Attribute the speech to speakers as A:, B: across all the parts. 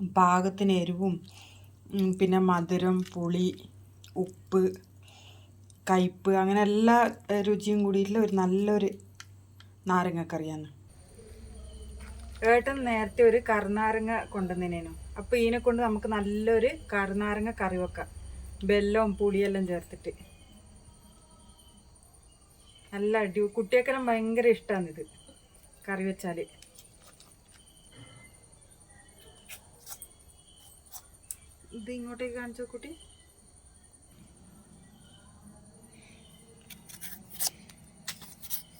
A: പാകത്തിന് എരിവും പിന്നെ മധുരം പുളി ഉപ്പ് കയ്പ്പ് അങ്ങനെ എല്ലാ രുചിയും കൂടിയിട്ടുള്ള ഒരു നല്ലൊരു നാരങ്ങക്കറിയാണ്. ഏട്ടൻ നേരത്തെ ഒരു കറുനാരങ്ങ കൊണ്ടുവന്നേനു അപ്പോൾ ഇതിനെ കൊണ്ട് നമുക്ക് നല്ലൊരു കറുനാരങ്ങ കറി വെക്കാം. വെല്ലവും പുളിയെല്ലാം ചേർത്തിട്ട്. നല്ല അടി കുട്ടിയൊക്കെ ഭയങ്കര ഇഷ്ടമാണ് ഇത് കറി വെച്ചാൽ ഇത് ഇങ്ങോട്ടേക്ക് കാണിച്ചോ കുട്ടി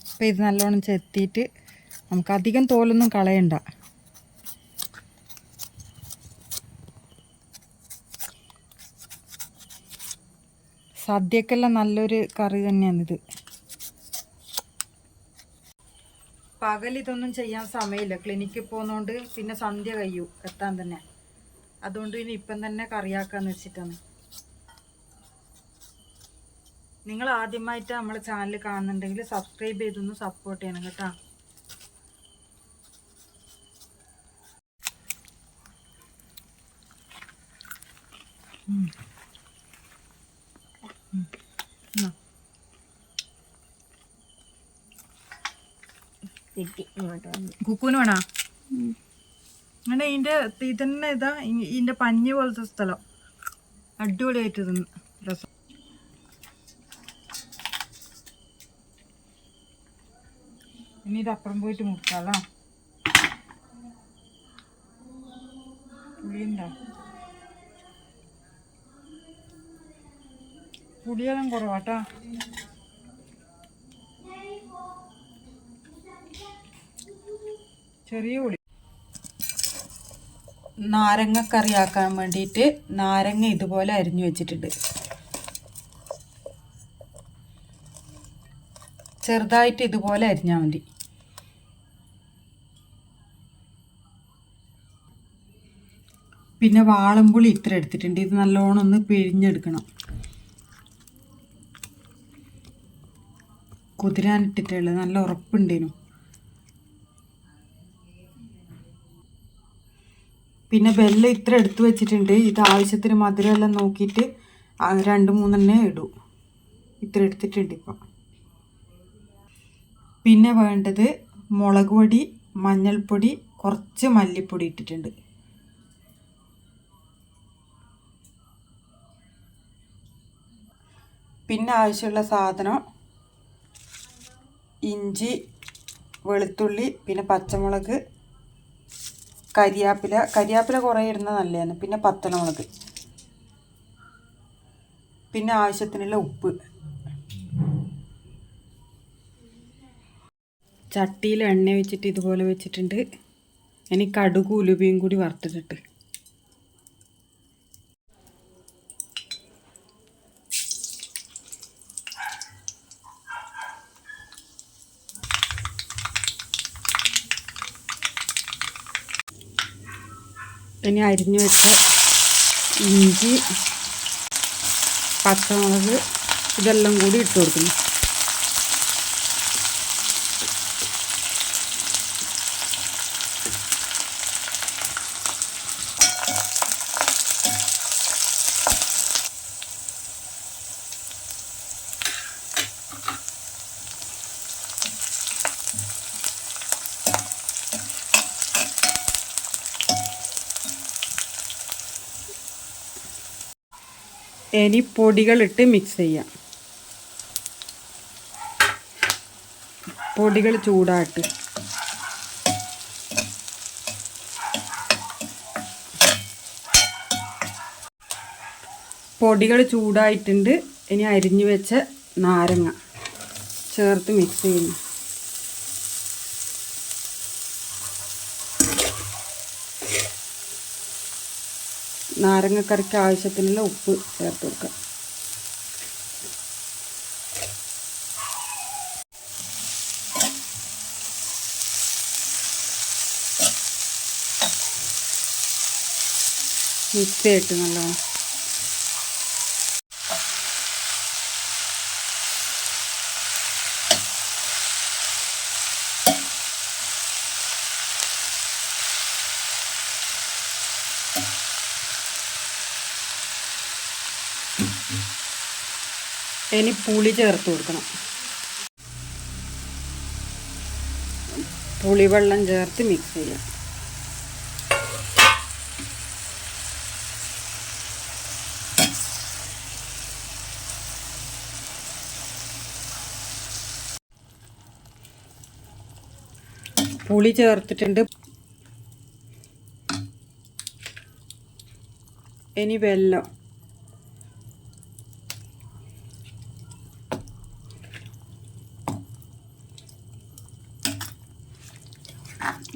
A: അപ്പം ഇത് നല്ലോണം ചെത്തിയിട്ട് നമുക്ക് അധികം തോലൊന്നും കളയണ്ട. സദ്യക്കെല്ലാം നല്ലൊരു കറി തന്നെയാണിത്. പകൽ ഇതൊന്നും ചെയ്യാൻ സമയമില്ല. ക്ലിനിക്കിൽ പോകുന്നതുകൊണ്ട് പിന്നെ സന്ധ്യ കഴിയൂ. എത്താൻ തന്നെ. അതുകൊണ്ട് ഇനി ഇപ്പം തന്നെ കറിയാക്കാന്ന് വെച്ചിട്ടാണ് നിങ്ങൾ ആദ്യമായിട്ട് നമ്മളെ ചാനൽ കാണുന്നുണ്ടെങ്കിൽ സബ്സ്ക്രൈബ് ചെയ്തൊന്ന് സപ്പോർട്ട് ചെയ്യണം കേട്ടോ കുക്കൂന് വേണോ അങ്ങനെ ഇതിന്റെ ഇതന്നെ ഇതാ ഇതിന്റെ പഞ്ഞി പോലത്തെ സ്ഥലം. അടിപൊളിയായിട്ട് തിന്ന് രസം. ഇനി ഇത് അപ്പുറം പോയിട്ട് മുക്കാലോ പുളിയുണ്ടോ പുളിയെല്ലാം കുറവാട്ടാ. ചെറിയ പുളി. നാരങ്ങ കറിയാക്കാൻ വേണ്ടിയിട്ട് നാരങ്ങ ഇതുപോലെ അരിഞ്ഞു വെച്ചിട്ടുണ്ട്. ചെറുതായിട്ട് ഇതുപോലെ അരിഞ്ഞാൽ മതി. പിന്നെ വാളമ്പുളി ഇത്ര എടുത്തിട്ടുണ്ട്. ഇത് നല്ലോണം ഒന്ന് പിഴിഞ്ഞെടുക്കണം. കുതിരാനിട്ടിട്ടുള്ളത് നല്ല ഉറപ്പുണ്ടേനു. പിന്നെ വെല്ലം ഇത്ര എടുത്തു വെച്ചിട്ടുണ്ട്. ഇത് ആവശ്യത്തിന് മധുരമെല്ലാം നോക്കിയിട്ട് രണ്ട് മൂന്നെണ്ണേ ഇടൂ. ഇത്ര എടുത്തിട്ടുണ്ട് ഇപ്പം. പിന്നെ വേണ്ടത് മുളക് പൊടി മഞ്ഞൾപ്പൊടി കുറച്ച് മല്ലിപ്പൊടി ഇട്ടിട്ടുണ്ട്. പിന്നെ ആവശ്യമുള്ള സാധനം ഇഞ്ചി വെളുത്തുള്ളി പിന്നെ പച്ചമുളക് കരിയാപ്പില കരിയാപ്പില കുറേ ഇടുന്നത് നല്ലതാണ്. പിന്നെ പത്തലമുളക് പിന്നെ ആവശ്യത്തിനുള്ള ഉപ്പ്. ചട്ടിയിൽ എണ്ണ വെച്ചിട്ട് ഇതുപോലെ വെച്ചിട്ടുണ്ട്. ഇനി കടുക് ഉലുവയും കൂടി വറുത്തിട്ടിട്ട്. ഇനി അരിഞ്ഞു വെച്ച ഇഞ്ചി പച്ചമുളക് ഇതെല്ലാം കൂടി ഇട്ട് കൊടുക്കുന്നു. ഇനി പൊടികളിട്ട് മിക്സ് ചെയ്യാം. പൊടികൾ ചൂടാട്ട് പൊടികൾ ചൂടായിട്ടുണ്ട്. ഇനി അരിഞ്ഞു വെച്ച നാരങ്ങ ചേർത്ത് മിക്സ് ചെയ്യുന്നു. നാരങ്ങക്കറിക്ക് ആവശ്യത്തിനുള്ള ഉപ്പ് ചേർത്ത് കൊടുക്കുക മിക്സ് ചെയ്തിട്ട് നല്ലോണം ഇനി പുളി ചേർത്ത് കൊടുക്കണം. പുളിവെള്ളം ചേർത്ത് മിക്സ് ചെയ്യാം. പുളി ചേർത്തിട്ടുണ്ട്. ഇനി വെല്ലം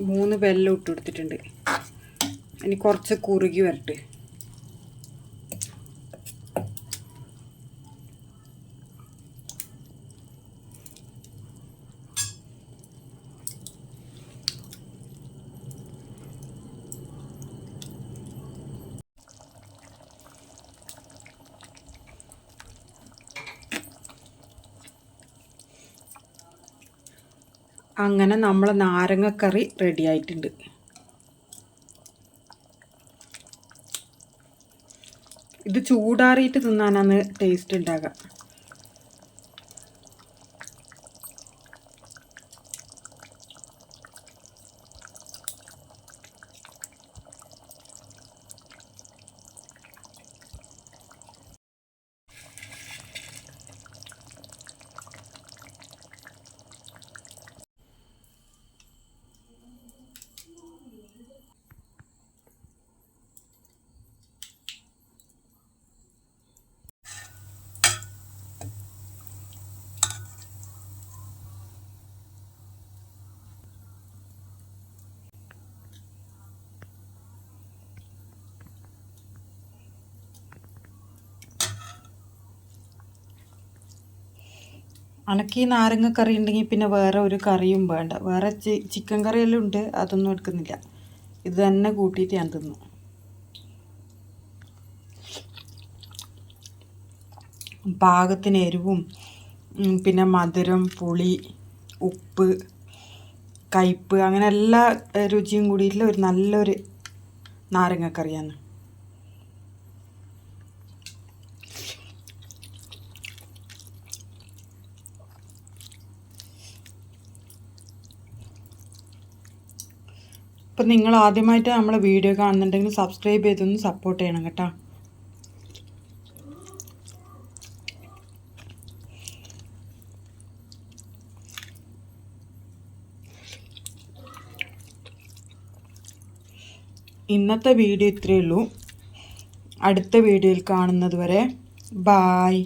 A: മൂന്ന് വെല്ലം ഇട്ട് കൊടുത്തിട്ടുണ്ട്. ഇനി കുറച്ച് കുറുകി വരട്ടെ. അങ്ങനെ നമ്മളെ നാരങ്ങക്കറി റെഡി ആയിട്ടുണ്ട്. ഇത് ചൂടാറിയിട്ട് തിന്നാനാണ് ടേസ്റ്റ് ഉണ്ടാകുക അനക്ക് നാരങ്ങ കറി ഉണ്ടെങ്കിൽ പിന്നെ വേറെ ഒരു കറിയും വേണ്ട. വേറെ ചിക്കൻ കറിയെല്ലാം ഉണ്ട് അതൊന്നും എടുക്കുന്നില്ല. ഇത് തന്നെ കൂട്ടിയിട്ട് ഞാൻ തിന്നു. പാകത്തിന് എരിവും പിന്നെ മധുരം പുളി ഉപ്പ് കയ്പ്പ് അങ്ങനെ എല്ലാ രുചിയും കൂടിയിട്ടുള്ള ഒരു നല്ലൊരു നാരങ്ങക്കറിയാണ് അപ്പം നിങ്ങൾ ആദ്യമായിട്ട് നമ്മളെ വീഡിയോ കാണുന്നുണ്ടെങ്കിൽ സബ്സ്ക്രൈബ് ചെയ്തൊന്ന് സപ്പോർട്ട് ചെയ്യണം കേട്ടോ. ഇന്നത്തെ വീഡിയോ ഇത്രയേ ഉള്ളൂ. അടുത്ത വീഡിയോയിൽ കാണുന്നത് വരെ ബായ്